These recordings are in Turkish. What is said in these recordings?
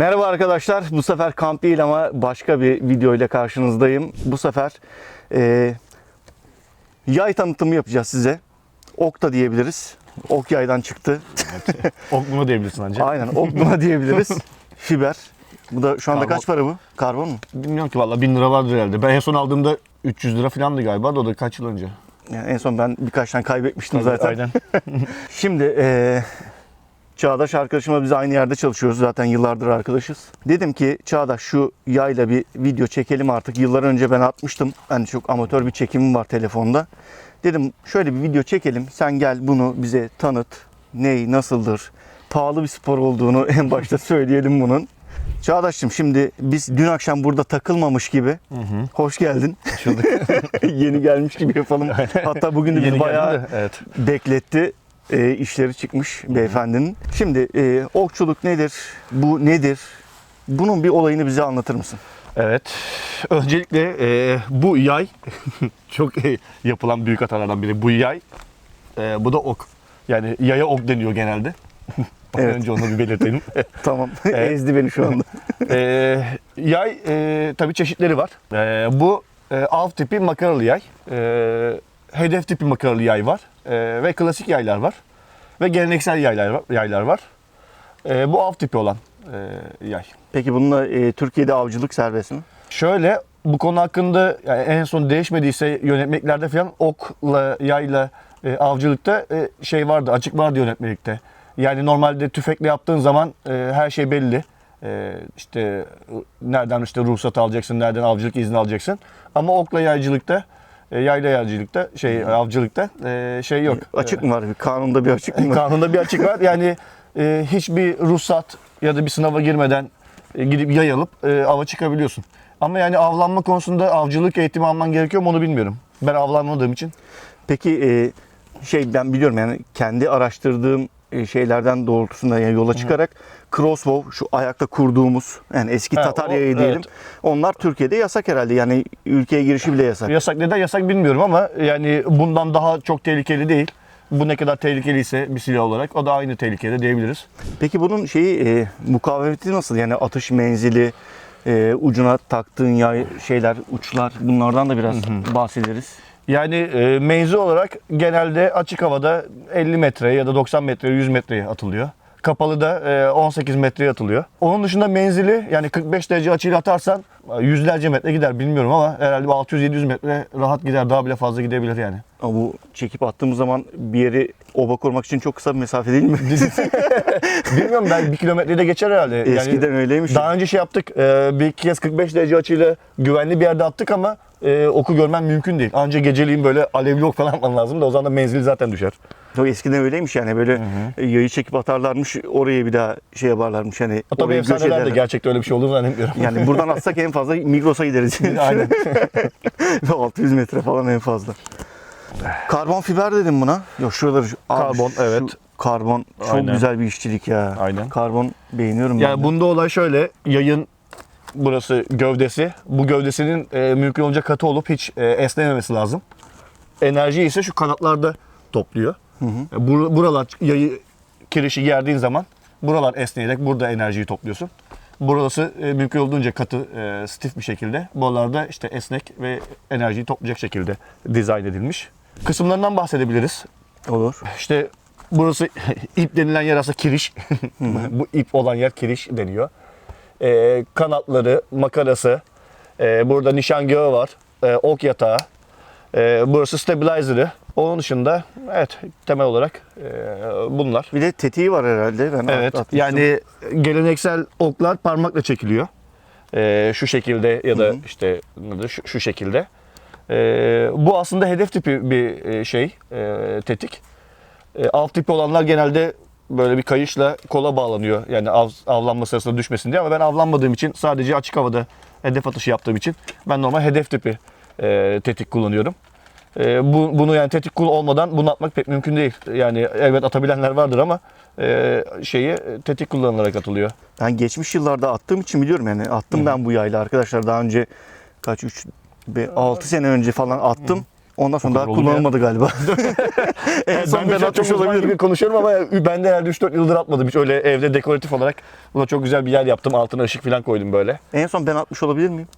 Merhaba arkadaşlar. Bu sefer kamp değil ama başka bir video ile karşınızdayım. Bu sefer e, yay tanıtımı yapacağız size. Ok da diyebiliriz. Ok yaydan çıktı. Oklumu diyebilirsin ancak. Aynen ok buna diyebiliriz. Fiber. Bu da şu anda Karbon. kaç para bu? Karbon mu? Bilmiyorum ki valla 1000 lira vardır herhalde. Ben en son aldığımda 300 lira falandı galiba da o da kaç yıl önce. Yani en son ben birkaç tane kaybetmiştim zaten. Aynen. Şimdi eee Çağdaş arkadaşımla biz aynı yerde çalışıyoruz. Zaten yıllardır arkadaşız. Dedim ki Çağdaş şu yayla bir video çekelim artık. Yıllar önce ben atmıştım. Hani çok amatör bir çekimim var telefonda. Dedim şöyle bir video çekelim. Sen gel bunu bize tanıt. Ney, nasıldır? Pahalı bir spor olduğunu en başta söyleyelim bunun. Çağdaş'cığım şimdi biz dün akşam burada takılmamış gibi. Hoş geldin. Yeni gelmiş gibi yapalım. Hatta bugün de Yeni biz bayağı de, Evet. bekletti. E, işleri çıkmış beyefendinin. Şimdi e, okçuluk nedir? Bu nedir? Bunun bir olayını bize anlatır mısın? Evet. Öncelikle e, bu yay çok e, yapılan büyük hatalardan biri. Bu yay, e, bu da ok. Yani yaya ok deniyor genelde. Evet. Önce onu bir belirtelim. Tamam. Evet. Ezdi beni şu anda. e, yay e, tabii çeşitleri var. E, bu e, av tipi makaralı yay. E, hedef tipi makaralı yay var. E, ve klasik yaylar var. Ve geleneksel yaylar var. Yaylar var. E, bu av tipi olan e, yay. Peki bununla e, Türkiye'de avcılık serbest mi? Şöyle bu konu hakkında yani en son değişmediyse yönetmeliklerde falan okla, yayla, e, avcılıkta e, şey vardı, açık vardı yönetmelikte. Yani normalde tüfekle yaptığın zaman e, her şey belli. E, işte nereden işte ruhsat alacaksın, nereden avcılık izni alacaksın. Ama okla yaycılıkta, yayla yaycılıkta, şey avcılıkta e, şey yok. Açık mı var? Kanunda bir açık mı var? Kanunda bir açık var. Yani e, hiçbir ruhsat ya da bir sınava girmeden e, gidip yay alıp e, ava çıkabiliyorsun. Ama yani avlanma konusunda avcılık eğitimi alman gerekiyor mu onu bilmiyorum. Ben avlanmadığım için. Peki e, şey ben biliyorum yani kendi araştırdığım e, şeylerden doğrultusunda yani yola çıkarak crossbow şu ayakta kurduğumuz yani eski Ha, Tatar o- yayı diyelim. evet. Onlar Türkiye'de yasak herhalde. Yani ülkeye girişi bile yasak. Yasak neden yasak bilmiyorum ama yani bundan daha çok tehlikeli değil. Bu ne kadar tehlikeliyse bir silah olarak o da aynı tehlikede diyebiliriz. Peki bunun şeyi e, mukavemeti nasıl? Yani atış menzili, e, ucuna taktığın yay şeyler, uçlar bunlardan da biraz bahsederiz. Yani e, menzil olarak genelde açık havada 50 metre ya da 90 metre 100 metreye atılıyor. Kapalı da e, 18 metreye atılıyor. Onun dışında menzili yani 45 derece açıyla atarsan e, yüzlerce metre gider bilmiyorum ama herhalde bir 600-700 metre rahat gider. Daha bile fazla gidebilir yani. Ama bu çekip attığımız zaman bir yeri oba kurmak için çok kısa bir mesafe değil mi? bilmiyorum ben bir kilometreyi de geçer herhalde. Yani Eskiden öyleymiş. Daha önce şey yaptık. e, bir iki kez 45 derece açıyla güvenli bir yerde attık ama e, oku görmen mümkün değil. Anca geceliğin böyle alevli ok falan lazım da o zaman da menzil zaten düşer. Yok, eskiden öyleymiş yani böyle e, yayı çekip atarlarmış oraya bir daha şey yaparlarmış hani O tabii orayı göç efsanelerde ederler. gerçekte öyle bir şey olduğunu zannetmiyorum. Yani buradan atsak en fazla Migros'a gideriz. Aynen. 600 metre falan en fazla. Karbon fiber dedim buna. Yok şuraları şu- abi Karbon, şu evet. Karbon çok Aynen. güzel bir işçilik ya. Aynen. Karbon beğeniyorum ben. Yani de. bunda olay şöyle. Yayın burası gövdesi. Bu gövdesinin e, mümkün olunca katı olup hiç e, esnememesi lazım. Enerjiyi ise şu kanatlarda topluyor. E, bur- buralar yayı kirişi gerdiğin zaman buralar esneyerek burada enerjiyi topluyorsun. Burası e, mümkün olduğunca katı, e, stif bir şekilde. Buralarda işte esnek ve enerjiyi toplayacak şekilde dizayn edilmiş. Kısımlarından bahsedebiliriz. Olur. İşte burası ip denilen yer aslında kiriş. Bu ip olan yer kiriş deniyor. Ee, kanatları, makarası, ee, burada nişangahı var, ee, ok yatağı, ee, burası stabilizer'ı. Onun dışında evet temel olarak ee, bunlar. Bir de tetiği var herhalde. Ben Evet atmıştım. yani geleneksel oklar parmakla çekiliyor. Ee, şu şekilde ya da işte nedir, şu, şu şekilde. Ee, bu aslında hedef tipi bir e, şey, e, tetik. E, av tipi olanlar genelde böyle bir kayışla kola bağlanıyor. Yani av, avlanma sırasında düşmesin diye ama ben avlanmadığım için sadece açık havada hedef atışı yaptığım için ben normal hedef tipi e, tetik kullanıyorum. E, bu, bunu yani tetik kul olmadan bunu atmak pek mümkün değil. Yani evet atabilenler vardır ama e, şeyi tetik kullanılarak atılıyor. Ben geçmiş yıllarda attığım için biliyorum yani attım ben bu yayla arkadaşlar daha önce kaç 3 6 sene önce falan attım. Ondan sonra daha mu ya? kullanılmadı galiba. en son ben, ben de çok atmış olabilirim. gibi konuşuyorum ama ben de herhalde 3-4 yıldır atmadım. Hiç öyle evde dekoratif olarak buna çok güzel bir yer yaptım. Altına ışık falan koydum böyle. En son ben atmış olabilir miyim?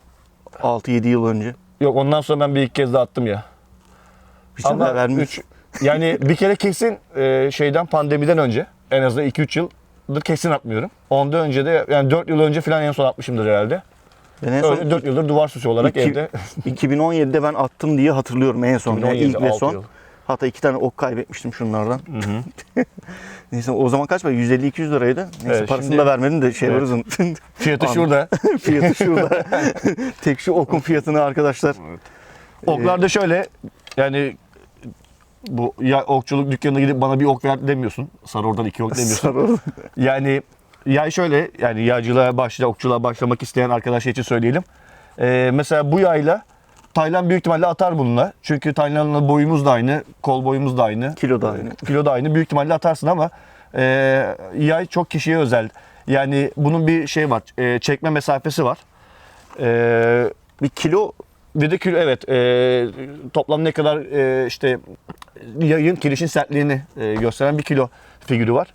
6-7 yıl önce. Yok ondan sonra ben bir iki kez daha attım ya. Tane daha vermiş. üç- yani bir kere kesin e, şeyden pandemiden önce en azından 2-3 yıldır kesin atmıyorum. Ondan önce de yani 4 yıl önce falan en son atmışımdır herhalde. Ben en son Öyle 4 yıldır duvar süsü olarak İki- evde. 2017'de ben attım diye hatırlıyorum en son. Yani 2017, ilk ve altı son. yıl. Hatta iki tane ok kaybetmiştim şunlardan. Neyse o zaman kaç para? 150-200 liraydı. Neyse Evet, parasını şimdi- da vermedim de şey Evet. varızın. Fiyatı Anladım. şurada. Fiyatı şurada. Tek şu okun fiyatını arkadaşlar. Oklar da şöyle yani bu ya okçuluk dükkanına gidip bana bir ok ver demiyorsun. Sar oradan iki ok demiyorsun. Yani yay şöyle yani yaycılığa başla okçuluğa başlamak isteyen arkadaşlar için söyleyelim. Ee, mesela bu yayla Taylan büyük ihtimalle atar bununla. Çünkü Taylan'la boyumuz da aynı, kol boyumuz da aynı. Kilo da aynı. Kilo da aynı. Büyük ihtimalle atarsın ama e, yay çok kişiye özel. Yani bunun bir şey var, e, çekme mesafesi var. E, Bir kilo bir evet e, toplam ne kadar e, işte yayın kirişin sertliğini e, gösteren bir kilo figürü var.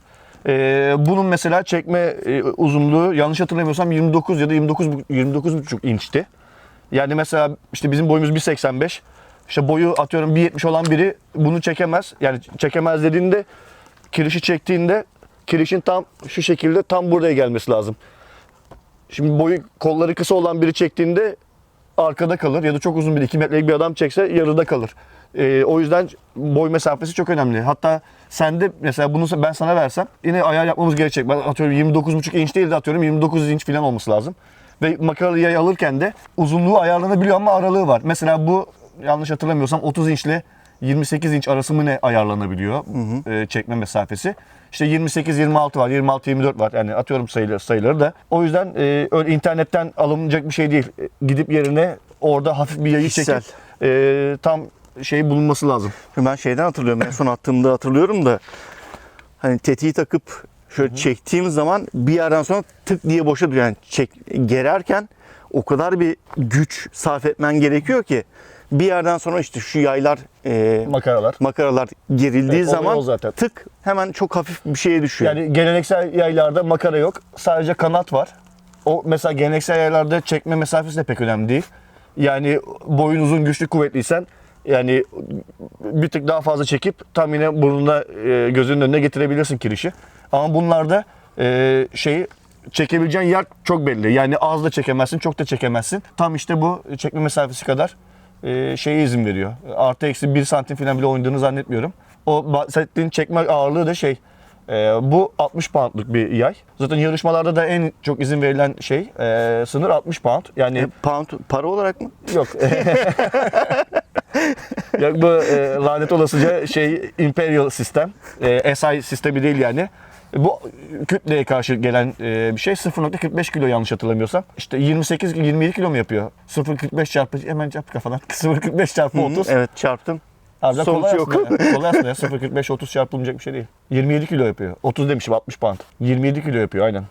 E, bunun mesela çekme e, uzunluğu yanlış hatırlamıyorsam 29 ya da 29 29,5 inçti. Yani mesela işte bizim boyumuz 1.85. İşte boyu atıyorum 1.70 olan biri bunu çekemez. Yani çekemez dediğinde kirişi çektiğinde kirişin tam şu şekilde tam buraya gelmesi lazım. Şimdi boyu kolları kısa olan biri çektiğinde arkada kalır ya da çok uzun bir 2 metrelik bir adam çekse yarıda kalır. Ee, o yüzden boy mesafesi çok önemli. Hatta sende mesela bunu ben sana versem yine ayar yapmamız gerekecek. Ben atıyorum 29,5 inç değil de atıyorum 29 inç falan olması lazım. Ve makaralı yay alırken de uzunluğu ayarlanabiliyor ama aralığı var. Mesela bu yanlış hatırlamıyorsam 30 inçle 28 inç arası mı ne ayarlanabiliyor e, çekme mesafesi. İşte 28 26 var, 26 24 var. Yani atıyorum sayıları sayıları da. O yüzden e, öyle internetten alınacak bir şey değil. E, Gidip yerine orada hafif bir yayı çekip e, tam şey bulunması lazım. ben şeyden hatırlıyorum. En son attığımda hatırlıyorum da hani tetiği takıp şöyle çektiğim zaman bir yerden sonra tık diye boşa. Yani çek, gererken o kadar bir güç sarf etmen gerekiyor ki bir yerden sonra işte şu yaylar e, Makaralar. makaralar gerildiği Evet, zaman zaten. tık hemen çok hafif bir şeye düşüyor. Yani geleneksel yaylarda makara yok. Sadece kanat var. O mesela geleneksel yaylarda çekme mesafesi de pek önemli değil. Yani boyun uzun, güçlü, kuvvetliysen yani bir tık daha fazla çekip tam yine burnuna e, gözünün önüne getirebilirsin kirişi. Ama bunlarda e, şeyi çekebileceğin yer çok belli. Yani az da çekemezsin, çok da çekemezsin. Tam işte bu çekme mesafesi kadar e, şeye izin veriyor. Artı eksi 1 santim falan bile oynadığını zannetmiyorum. O bahsettiğin çekme ağırlığı da şey e, bu 60 poundluk bir yay. Zaten yarışmalarda da en çok izin verilen şey e, sınır 60 pound. Yani E, pound para olarak mı? yok. Yok bu e, lanet olasıca şey imperial sistem. E, SI sistemi değil yani. Bu kütleye karşı gelen e, bir şey 0.45 kilo yanlış hatırlamıyorsam. İşte 28-27 kilo mu yapıyor? 0.45 çarpı hemen çarp kafadan. 0.45 çarpı 30. Evet çarptım. Abi Sonuç kolay yok. aslında ya. Kolay aslında ya. 0.45 30 çarpılmayacak bir şey değil. 27 kilo yapıyor. 30 demişim 60 pound. 27 kilo yapıyor aynen.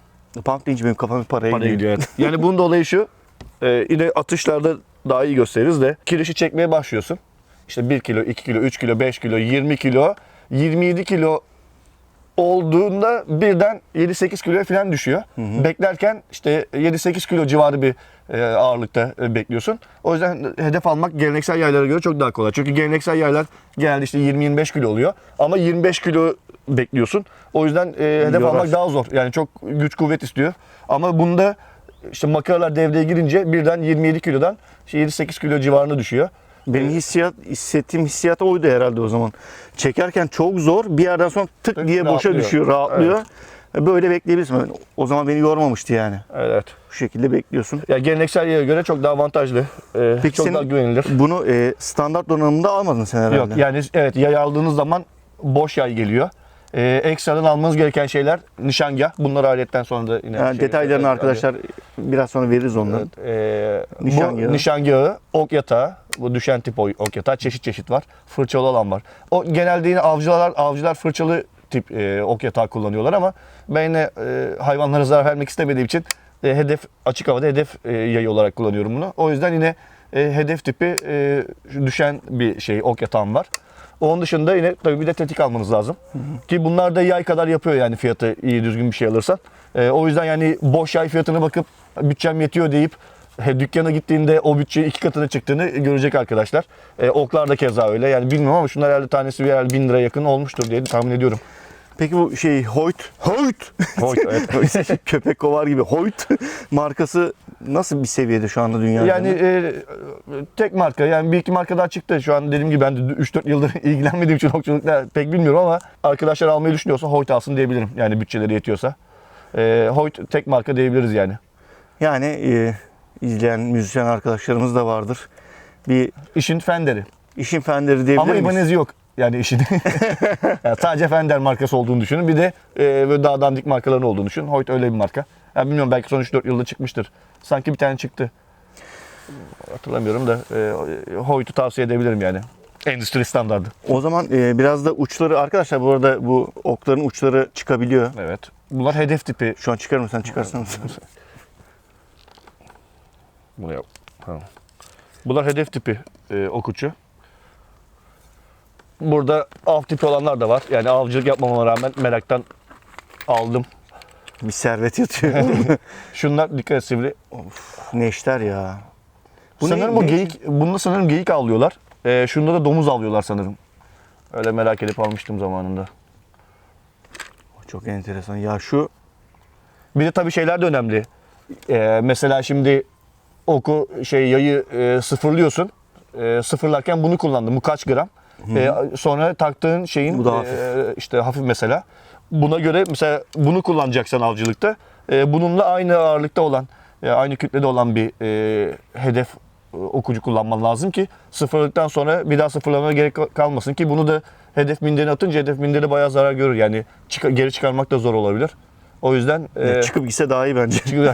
Pound deyince benim kafam paraya Paraya gidiyor. gidiyor evet. Yani bunun da olayı şu. E, yine atışlarda daha iyi gösteririz de kirişi çekmeye başlıyorsun. İşte 1 kilo, 2 kilo, 3 kilo, 5 kilo, 20 kilo, 27 kilo olduğunda birden 7-8 kiloya falan düşüyor. Beklerken işte 7-8 kilo civarı bir e, ağırlıkta e, bekliyorsun. O yüzden hedef almak geleneksel yaylara göre çok daha kolay. Çünkü geleneksel yaylar genelde işte 20-25 kilo oluyor. Ama 25 kilo bekliyorsun. O yüzden e, hedef Yorar. almak daha zor. Yani çok güç kuvvet istiyor. Ama bunda işte makaralar devreye girince birden 27 kilodan işte 7-8 kilo civarına düşüyor. Benim hissiyat, hissettiğim hissiyat oydu herhalde o zaman. Çekerken çok zor. Bir yerden sonra tık Tık, diye boşa rahatlıyor. düşüyor, rahatlıyor. Böyle bekleyebilirsin. O zaman beni yormamıştı yani. Evet. Bu şekilde bekliyorsun. Ya geleneksel yaya göre çok daha avantajlı. E, Peki çok senin- daha güvenilir. Bunu e, standart donanımda almadın sen herhalde. Yok yani evet yay aldığınız zaman boş yay geliyor. Ee, ekstradan almanız gereken şeyler nişangah. Bunları aletten sonra da yine Yani şey- detaylarını arkadaşlar biraz sonra veririz ee, Nişangahı. Bu nişangahı, ok yatağı, bu düşen tip ok yatağı çeşit çeşit var. Fırçalı olan var. O genelde yine avcılar avcılar fırçalı tip e, ok yatağı kullanıyorlar ama ben yine e, hayvanlara zarar vermek istemediğim için e, hedef açık havada hedef e, yayı olarak kullanıyorum bunu. O yüzden yine e, hedef tipi e, düşen bir şey ok yatağım var. Onun dışında yine tabii bir de tetik almanız lazım. Ki bunlar da yay kadar yapıyor yani fiyatı iyi düzgün bir şey alırsan. E, o yüzden yani boş yay fiyatına bakıp bütçem yetiyor deyip he, dükkana gittiğinde o bütçe iki katına çıktığını görecek arkadaşlar. E, oklar da keza öyle. Yani bilmiyorum ama şunlar herhalde tanesi bir herhalde 1000 lira yakın olmuştur diye tahmin ediyorum. Peki bu şey Hoyt, Hoyt, Hoyt, evet. köpek kovar gibi Hoyt markası nasıl bir seviyede şu anda dünyada? Yani e, tek marka yani bir iki marka daha çıktı. Şu an dediğim gibi ben de 3-4 yıldır ilgilenmediğim için okçulukla pek bilmiyorum ama arkadaşlar almayı düşünüyorsa Hoyt alsın diyebilirim. Yani bütçeleri yetiyorsa. E, Hoyt tek marka diyebiliriz yani. Yani e, izleyen müzisyen arkadaşlarımız da vardır. Bir İşin Fender'i. işin fenderi diyebilir Ama miyiz? Yok. Yani işin. yani sadece Fender markası olduğunu düşünün. Bir de e, böyle daha dandik markaların olduğunu düşünün. Hoyt öyle bir marka. Yani bilmiyorum belki son 3-4 yılda çıkmıştır. Sanki bir tane çıktı. Hatırlamıyorum da e, Hoyt'u tavsiye edebilirim yani. Endüstri standardı. O zaman e, biraz da uçları arkadaşlar bu arada bu okların uçları çıkabiliyor. Evet. Bunlar hedef tipi. Şu an çıkar mısın? Çıkarsan Bunu yap. Tamam. Bunlar hedef tipi e, ok uçu. Burada av tipi olanlar da var. Yani avcılık yapmama rağmen meraktan aldım. Bir servet yatıyor. Şunlar dikkat et sivri. Neşter ya. Bu sanırım ne- o ne- geyik, bunda sanırım geyik avlıyorlar. E, şunda da domuz avlıyorlar sanırım. Öyle merak edip almıştım zamanında. Çok enteresan. Ya şu Bir de tabii şeyler de önemli. Ee, mesela şimdi oku şey yayı e, sıfırlıyorsun. E, sıfırlarken bunu kullandım. Bu kaç gram? E, sonra taktığın şeyin Bu da e, hafif. işte hafif mesela. Buna göre mesela bunu kullanacaksan avcılıkta e, bununla aynı ağırlıkta olan e, aynı kütlede olan bir e, hedef e, okucu kullanman lazım ki sıfırladıktan sonra bir daha sıfırlamaya gerek kalmasın ki bunu da hedef minderine atınca hedef minderi bayağı zarar görür. Yani çıka- geri çıkarmak da zor olabilir. O yüzden e, çıkıp gitse daha iyi bence.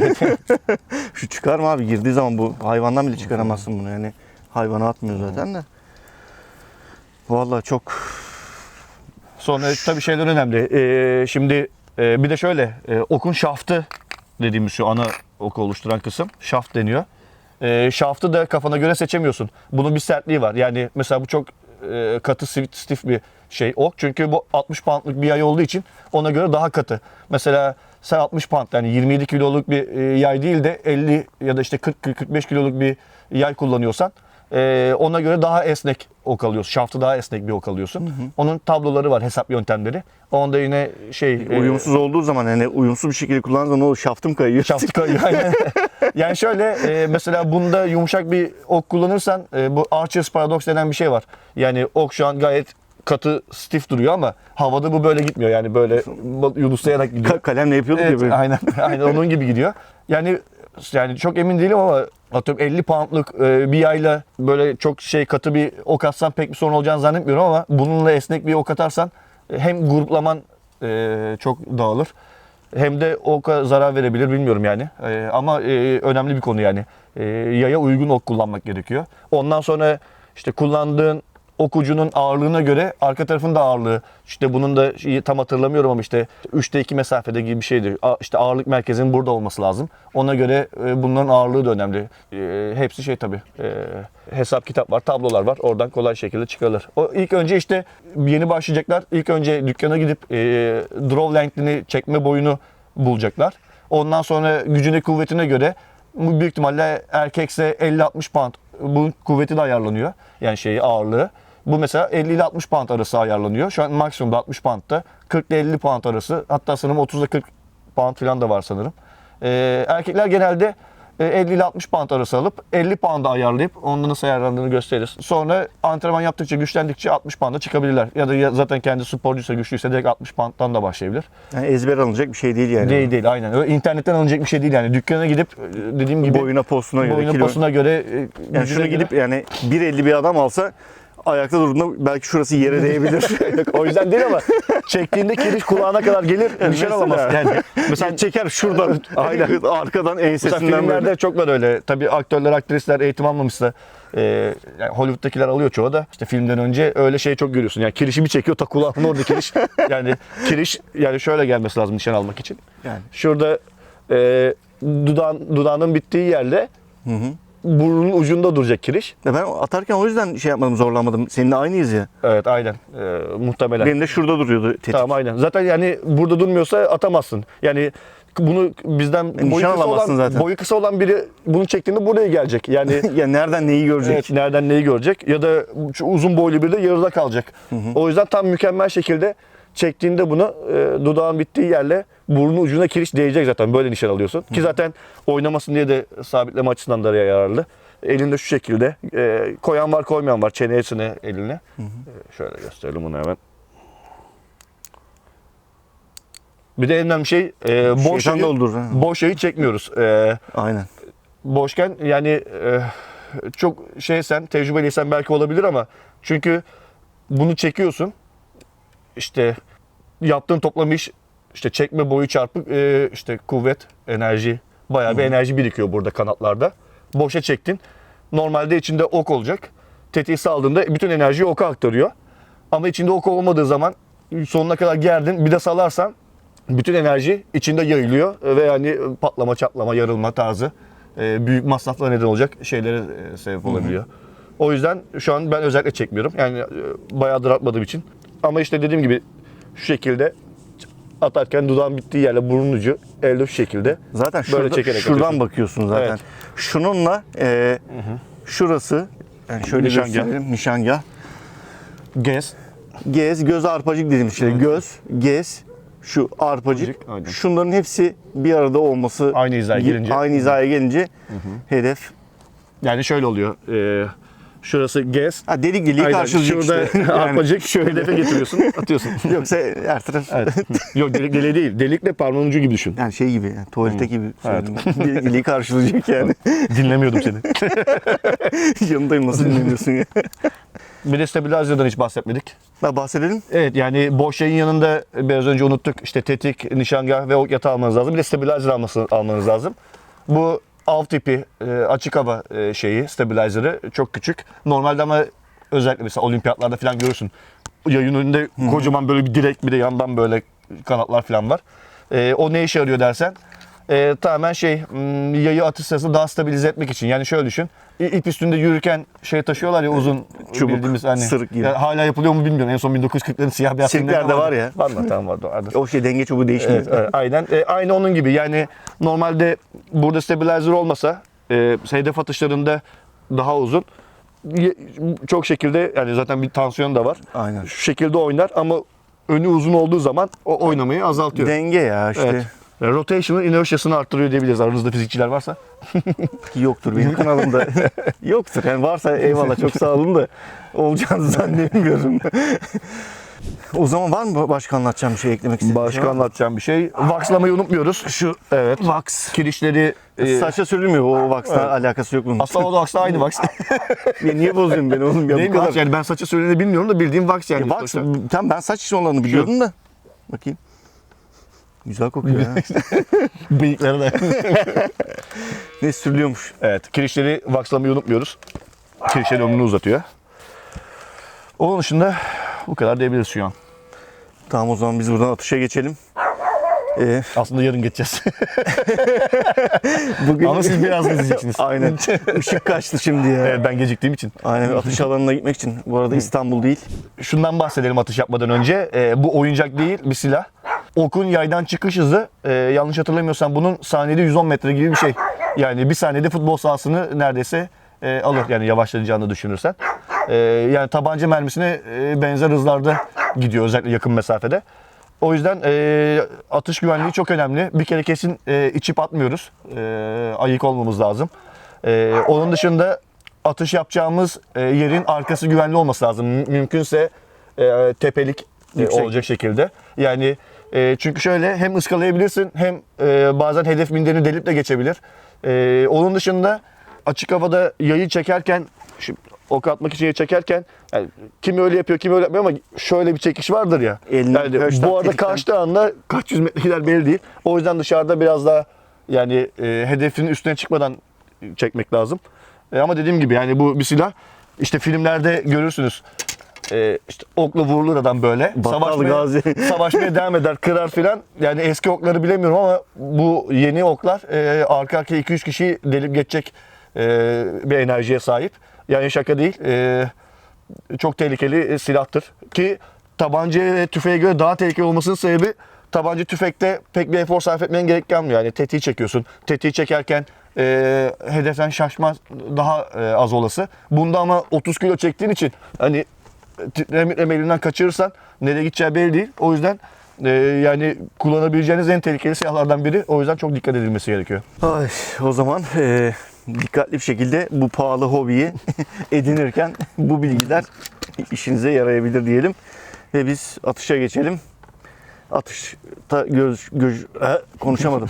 Şu çıkar mı abi? Girdiği zaman bu hayvandan bile çıkaramazsın bunu yani. Hayvana atmıyor zaten de. Vallahi çok Sonra tabii şeyler önemli. Ee, şimdi e, bir de şöyle e, okun şaftı dediğimiz şu ana oku oluşturan kısım şaft deniyor. E, şaftı da kafana göre seçemiyorsun. Bunun bir sertliği var. Yani mesela bu çok e, katı stif, bir şey ok. Çünkü bu 60 poundluk bir yay olduğu için ona göre daha katı. Mesela sen 60 pound yani 27 kiloluk bir e, yay değil de 50 ya da işte 40-45 kiloluk bir yay kullanıyorsan e, ona göre daha esnek ok alıyorsun. Şaftı daha esnek bir ok alıyorsun. Onun tabloları var, hesap yöntemleri. Onda yine şey... e, uyumsuz olduğu zaman hani uyumsuz bir şekilde kullandığın zaman o şaftım kayıyor. Şaftı kayıyor. Aynen. yani şöyle e, mesela bunda yumuşak bir ok kullanırsan e, bu Archer's Paradox denen bir şey var. Yani ok şu an gayet katı stiff duruyor ama havada bu böyle gitmiyor. Yani böyle yunuslayarak gidiyor. Ka- kalemle yapıyorduk Evet, ya böyle. aynen. Aynen onun gibi gidiyor. Yani yani çok emin değilim ama atıyorum 50 poundluk e, bir yayla böyle çok şey katı bir ok atsan pek bir sorun olacağını zannetmiyorum ama bununla esnek bir ok atarsan e, hem gruplaman e, çok dağılır hem de oka zarar verebilir bilmiyorum yani. Ama önemli bir konu yani. Yaya uygun ok kullanmak gerekiyor. Ondan sonra işte kullandığın ok ucunun ağırlığına göre arka tarafın da ağırlığı işte bunun da tam hatırlamıyorum ama işte 3'te 2 mesafede gibi bir şeydir. A- İşte ağırlık merkezinin burada olması lazım. Ona göre e, bunların ağırlığı da önemli. E, hepsi şey tabii. e, hesap kitap var, tablolar var. Oradan kolay şekilde çıkarılır. O ilk önce işte yeni başlayacaklar. İlk önce dükkana gidip draw length'ini, çekme boyunu bulacaklar. Ondan sonra gücüne kuvvetine göre büyük ihtimalle erkekse 50-60 pound bu kuvveti de ayarlanıyor. Yani şeyi ağırlığı. Bu mesela 50 ile 60 pound arası ayarlanıyor. Şu an maksimumda 60 pound'da. 40 ile 50 pound arası. Hatta sanırım 30 ile 40 pound falan da var sanırım. Ee, erkekler genelde e, 50 ile 60 pound arası alıp 50 pound'a ayarlayıp onda nasıl ayarlandığını gösteririz. Sonra antrenman yaptıkça güçlendikçe 60 pound'a çıkabilirler. Ya da ya zaten kendi sporcuysa güçlüyse direkt 60 pound'dan da başlayabilir. Yani ezber alınacak bir şey değil yani. Değil değil aynen. Öyle internetten alınacak bir şey değil yani. Dükkana gidip e, dediğim gibi Boyuna postuna göre. boyuna kilo- posuna göre e, Yani şunu göre- gidip yani 1.50 bir adam alsa ayakta durduğunda belki şurası yere değebilir. O yüzden değil ama çektiğinde kiriş kulağına kadar gelir nişan mesela. alamaz. Yani Mesela çeker şuradan Aynen. arkadan mesela ensesinden filmlerde böyle. çok var öyle. Tabii aktörler, aktrisler eğitim almamışsa e, yani Hollywood'dakiler alıyor çoğu da. İşte filmden önce öyle şey çok görüyorsun. Yani kirişi bir çekiyor ta kulağının orada kiriş. yani kiriş yani şöyle gelmesi lazım nişan almak için. Yani. Şurada e, dudağın, dudağının bittiği yerde Hı hı. Burnun ucunda duracak kiriş. Ya ben atarken o yüzden şey yapmadım zorlamadım. Seninle aynıyız ya. Evet aynen. Ee, muhtemelen. Benim de şurada duruyordu tetik. Tamam aynen. Zaten yani burada durmuyorsa atamazsın. Yani bunu bizden boyu nişan kısa, olan, zaten. boyu kısa olan biri bunu çektiğinde buraya gelecek. Yani ya nereden neyi görecek? evet, nereden neyi görecek ya da uzun boylu biri de yarıda kalacak. O yüzden tam mükemmel şekilde çektiğinde bunu e, dudağın bittiği yerle burnu ucuna kiriş değecek zaten. Böyle nişan alıyorsun. Ki zaten oynamasın diye de sabitleme açısından da yararlı. Elinde şu şekilde. E, koyan var koymayan var. Çenesine eline. E, şöyle gösterelim bunu hemen. Bir de en önemli şey e, boş ha. boş yayı çekmiyoruz. E, Aynen. boşken yani e, çok şeysen tecrübeliysen belki olabilir ama çünkü bunu çekiyorsun işte yaptığın toplam iş işte çekme boyu çarpı e, işte kuvvet enerji bayağı bir enerji birikiyor burada kanatlarda. Boşa çektin. Normalde içinde ok olacak. Tetiği saldığında bütün enerjiyi oka aktarıyor. Ama içinde ok olmadığı zaman sonuna kadar gerdin. Bir de salarsan bütün enerji içinde yayılıyor ve yani patlama, çatlama, yarılma tarzı e, büyük masraflara neden olacak şeylere e, sebep olabiliyor. O yüzden şu an ben özellikle çekmiyorum. Yani e, bayağıdır atmadığım için. Ama işte dediğim gibi şu şekilde atarken dudağın bittiği yerle burnun ucu elde şu şekilde. Zaten Böyle şurada, çekerek şuradan atıyorsun. bakıyorsun zaten. Evet. Şununla e, şurası yani şöyle Nişangah. Nişangah. Gez. Gez, göz arpacık dediğimiz şey. Göz, gez, şu arpacık. Arpacık. Şunların hepsi bir arada olması. Aynı hizaya gelince. Aynı hizaya gelince hedef. Yani şöyle oluyor. E, şurası gez. Ha, delik deliği Aynen, karşılayacak şurada işte. Yani arpacık şöyle hedefe getiriyorsun atıyorsun. Yoksa her taraf Evet. Yok delik deliği değil. Delikle parmağın ucu gibi düşün. yani şey gibi yani tuvalete gibi söyledim. ben. delik deliği karşılayacak yani. Dinlemiyordum seni. Yanındayım nasıl dinlemiyorsun ya. Bir de stabilizer'dan hiç bahsetmedik. Ha, bahsedelim. Evet yani boş yayın yanında biraz önce unuttuk. İşte tetik, nişangah ve ok yatağı almanız lazım. Bir de stabilizer alması, almanız lazım. Bu av tipi e, açık hava e, şeyi, stabilizer'ı çok küçük. Normalde ama özellikle mesela olimpiyatlarda falan görürsün. Yayın önünde kocaman böyle bir direk bir de yandan böyle kanatlar falan var. E, o ne işe yarıyor dersen e, tamamen şey m, yayı atış sırasında daha stabilize etmek için. Yani şöyle düşün. İp üstünde yürürken şey taşıyorlar ya uzun Çubuk, bildiğimiz hani sırık gibi. ya hala yapılıyor mu bilmiyorum. En son 1940'ların siyah beyaz Sirklerde var ya. Var mı? Tamam vardı. vardı. O şey denge çubuğu değişmiyor. Evet, evet, aynen. E, aynı onun gibi. Yani normalde burada stabilizer olmasa e, hedef atışlarında daha uzun. Çok şekilde yani zaten bir tansiyon da var. Aynen. Şu şekilde oynar ama önü uzun olduğu zaman o oynamayı azaltıyor. Denge ya işte. Evet. E, Rotation'ın inertiasını arttırıyor diyebiliriz. Aranızda fizikçiler varsa. Yoktur benim kanalımda. Yoktur. Yani varsa eyvallah çok sağ olun da olacağını zannetmiyorum. o zaman var mı başka anlatacağım bir şey eklemek istediğin Başka şey var mı? anlatacağım bir şey. Waxlamayı unutmuyoruz. Şu Evet. wax. Kirişleri e, Saça sürülmüyor. O wax'la Evet. alakası yok bunun. aslında o da waxla aynı wax. Ya niye bozuyorsun beni oğlum ya bu mi kadar. wax? Yani ben saça söylediğini bilmiyorum da bildiğim wax yani. Ya wax, Sonuçta. tamam ben saç için olanı biliyordum da. Bakayım. Güzel kokuyor ya. Bıyıkları da. ne sürülüyormuş. evet. Kirişleri waxlamayı unutmuyoruz. Kirişlerin ömrünü uzatıyor. Onun dışında bu kadar diyebiliriz şu an. Tamam o zaman biz buradan atışa geçelim. Ee, Aslında yarın geçeceğiz. bugün Ama siz biraz hızlı izleyeceksiniz. Aynen. Işık kaçtı şimdi ya. Evet ben geciktiğim için. Aynen atış alanına gitmek için. Bu arada İstanbul değil. Şundan bahsedelim atış yapmadan önce. Ee, bu oyuncak değil bir silah. Okun yaydan çıkış hızı e, yanlış hatırlamıyorsam bunun saniyede 110 metre gibi bir şey. Yani bir saniyede futbol sahasını neredeyse e, alır yani yavaşlayacağını düşünürsen. E, yani tabanca mermisine e, benzer hızlarda gidiyor özellikle yakın mesafede. O yüzden e, atış güvenliği çok önemli. Bir kere kesin e, içip atmıyoruz. E, ayık olmamız lazım. E, onun dışında atış yapacağımız e, yerin arkası güvenli olması lazım. Mü- Mümkünse e, tepelik e, olacak şekilde. Yani e, çünkü şöyle hem ıskalayabilirsin hem e, bazen hedef minderini delip de geçebilir. E, onun dışında açık havada yayı çekerken şu, ok atmak için çekerken yani kimi öyle yapıyor kimi öyle yapmıyor ama şöyle bir çekiş vardır ya. Elini yani bu arada kaçtığı anda kaç yüz metre gider belli değil. O yüzden dışarıda biraz daha yani e, hedefin üstüne çıkmadan çekmek lazım. E, ama dediğim gibi yani bu bir silah. İşte filmlerde görürsünüz. E, işte okla vurulur adam böyle. Battal Savaşmaya, Gazi. savaşmaya devam eder, kırar filan. Yani eski okları bilemiyorum ama bu yeni oklar e, arka arkaya 2-3 kişiyi delip geçecek e, bir enerjiye sahip. Yani şaka değil. E, çok tehlikeli e, silahtır. Ki tabanca ve tüfeğe göre daha tehlikeli olmasının sebebi tabanca tüfekte pek bir efor sarf etmen gerek gelmiyor. Yani tetiği çekiyorsun. Tetiği çekerken e, hedeften şaşma daha e, az olası. Bunda ama 30 kilo çektiğin için hani hem, hem elinden kaçırırsan nereye gideceği belli değil. O yüzden e, yani kullanabileceğiniz en tehlikeli silahlardan biri. O yüzden çok dikkat edilmesi gerekiyor. Ay, o zaman e, dikkatli bir şekilde bu pahalı hobiyi edinirken bu bilgiler işinize yarayabilir diyelim. Ve biz atışa geçelim. Atışta göz, göz, e, konuşamadım.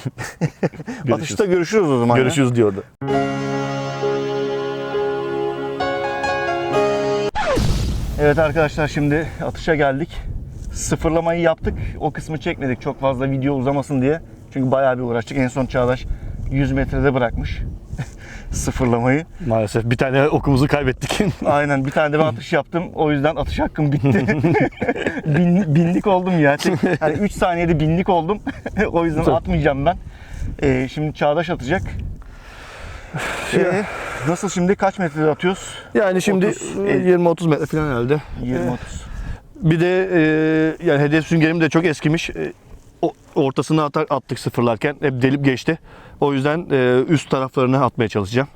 Atışta görüşürüz o zaman. ya. Görüşürüz diyordu. Evet arkadaşlar şimdi atışa geldik. Sıfırlamayı yaptık. O kısmı çekmedik çok fazla video uzamasın diye. Çünkü bayağı bir uğraştık. En son Çağdaş 100 metrede bırakmış sıfırlamayı. Maalesef bir tane okumuzu kaybettik. Aynen bir tane de ben atış yaptım. O yüzden atış hakkım bitti. Bin- binlik oldum ya. Hani 3 saniyede binlik oldum. o yüzden Tabii. atmayacağım ben. Ee, şimdi Çağdaş atacak. Ee, nasıl şimdi kaç metrede atıyoruz? yani şimdi 30, 20-30 metre falan herhalde. 20-30. Bir de e, yani hedef süngerim de çok eskimiş. E, ortasına atar, attık sıfırlarken. Hep delip geçti. O yüzden e, üst taraflarını atmaya çalışacağım.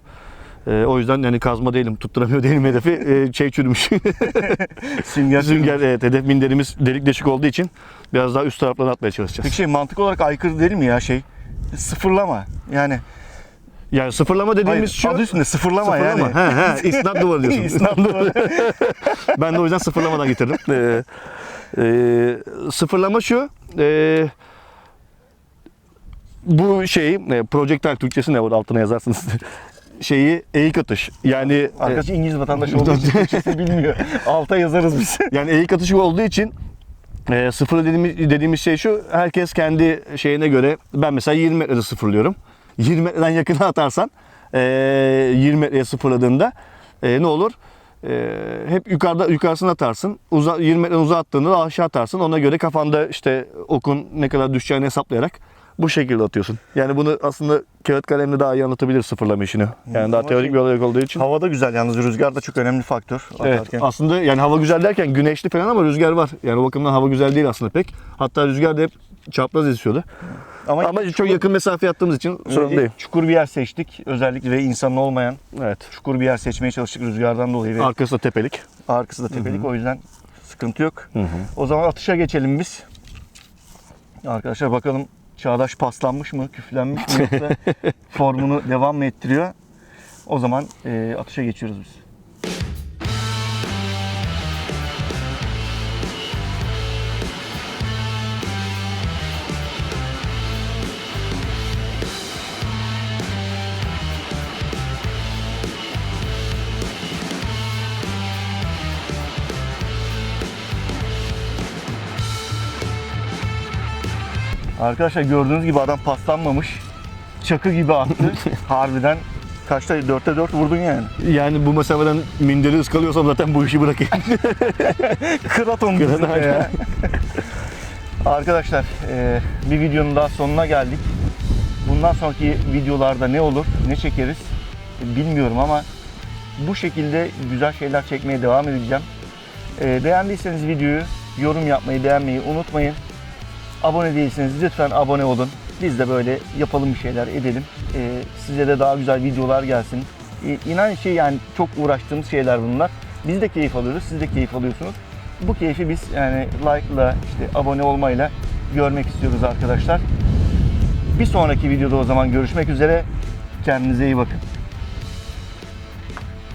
E, o yüzden yani kazma değilim, tutturamıyor değilim hedefi. E, şey çürümüş. Sünger. Sünger evet hedef minderimiz delik deşik olduğu için biraz daha üst taraflarını atmaya çalışacağız. Peki şey mantık olarak aykırı değil mi ya şey? Sıfırlama. Yani Yani sıfırlama dediğimiz hayır, şu. adı üstünde sıfırlama, Sıfırlama. yani. He he. İsnat duvarı diyorsun. İsnat duvarı. ben de o yüzden sıfırlamadan getirdim. Ee, e, sıfırlama şu. E, bu şeyi, e, projectile Türkçesi ne burada altına yazarsınız. şeyi eğik atış. Yani Arkadaş İngiliz vatandaş olduğu için Türkçesini bilmiyor. Alta yazarız biz. yani eğik atışı olduğu için e, sıfır dediğimiz, dediğimiz şey şu. Herkes kendi şeyine göre ben mesela 20 metrede sıfırlıyorum. 20 metreden yakına atarsan e, 20 metreye sıfırladığında e, ne olur? E, hep yukarıda yukarısına atarsın. Uza, 20 metreden uzağa attığında da aşağı atarsın. Ona göre kafanda işte okun ne kadar düşeceğini hesaplayarak bu şekilde atıyorsun. Yani bunu aslında kağıt kalemle daha iyi anlatabilir sıfırlama işini. Yani daha ama teorik şey- bir olay olduğu için. Hava da güzel yalnız rüzgar da çok önemli faktör. Evet atarken. aslında yani hava güzel derken güneşli falan ama rüzgar var. Yani o bakımdan hava güzel değil aslında pek. Hatta rüzgar da hep çapraz esiyordu. Ama, Ama çok yakın mesafe attığımız için sorun Ve değil. Çukur bir yer seçtik. Özellikle ve insanın olmayan Evet. çukur bir yer seçmeye çalıştık rüzgardan dolayı ve Arkası da tepelik. arkası da tepelik. O yüzden sıkıntı yok. O zaman atışa geçelim biz. Arkadaşlar bakalım Çağdaş paslanmış mı, küflenmiş mi yoksa formunu devam mı ettiriyor? O zaman e, atışa geçiyoruz biz. Arkadaşlar gördüğünüz gibi adam paslanmamış. Çakı gibi attı. Harbiden kaçta? Dörtte dört vurdun yani. Yani bu mesafeden minderi ıskalıyorsam zaten bu işi bırakayım. Kraton Kraton, ya. Arkadaşlar e, bir videonun daha sonuna geldik. Bundan sonraki videolarda ne olur, ne çekeriz bilmiyorum ama bu şekilde güzel şeyler çekmeye devam edeceğim. E, beğendiyseniz videoyu yorum yapmayı, beğenmeyi unutmayın. Abone değilseniz lütfen abone olun. Biz de böyle yapalım bir şeyler edelim. E, size de daha güzel videolar gelsin. E, inan şey yani çok uğraştığımız şeyler bunlar. Biz de keyif alıyoruz, siz de keyif alıyorsunuz. Bu keyfi biz yani like'la, işte abone olmayla görmek istiyoruz arkadaşlar. Bir sonraki videoda o zaman görüşmek üzere. Kendinize iyi bakın.